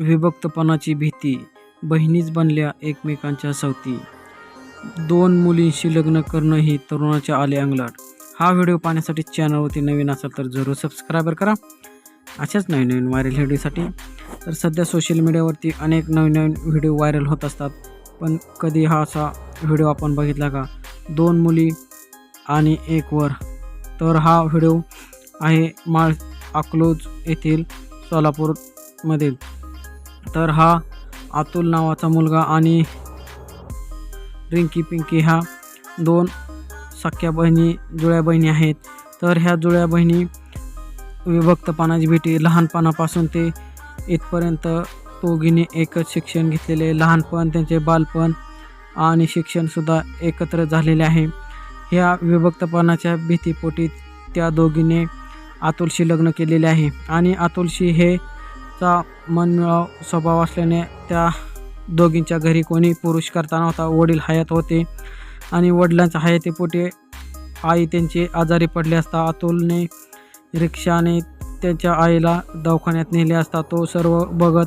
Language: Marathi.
विभक्तपणाची भीती बहिणीच बनल्या एकमेकांच्या सवती. दोन मुलींशी लग्न करणं ही तरुणाच्या आले अंगलाट हा व्हिडिओ पाहण्यासाठी चॅनलवरती नवीन असाल तर जरूर सबस्क्रायबर करा. अशाच नवीन नवीन व्हायरल व्हिडिओसाठी. तर सध्या सोशल मीडियावरती अनेक नवीन नवीन व्हिडिओ व्हायरल होत असतात. पण कधी हा असा व्हिडिओ आपण बघितला का? दोन मुली आणि एक वर. तर हा व्हिडिओ आहे माळ अकलोज येथील सोलापूर मधील तर हा अतुल नावाचा मुलगा आणि रिंकी पिंकी ह्या दोन सख्या बहिणी जुळ्या बहिणी आहेत. तर ह्या जुळ्या बहिणी विभक्तपणाची भेटी लहानपणापासून ते इथपर्यंत दोघींनी एकच शिक्षण घेतलेले. लहानपण त्यांचे बालपण आणि शिक्षणसुद्धा एकत्र झालेले आहे. ह्या विभक्तपणाच्या भीतीपोटी त्या दोघीने अतुलशी लग्न केलेले आहे. आणि अतुलशी हे चा मनमिळाव स्वभाव असल्याने त्या दोघींच्या घरी कोणी पुरुष करता नव्हता. वडील हयात होते आणि वडिलांच्या हयातीपोटी आई त्यांची आजारी पडली असता. अतुलने रिक्षाने त्याच्या आईला दवाखान्यात नेले असता. तो सर्व बघत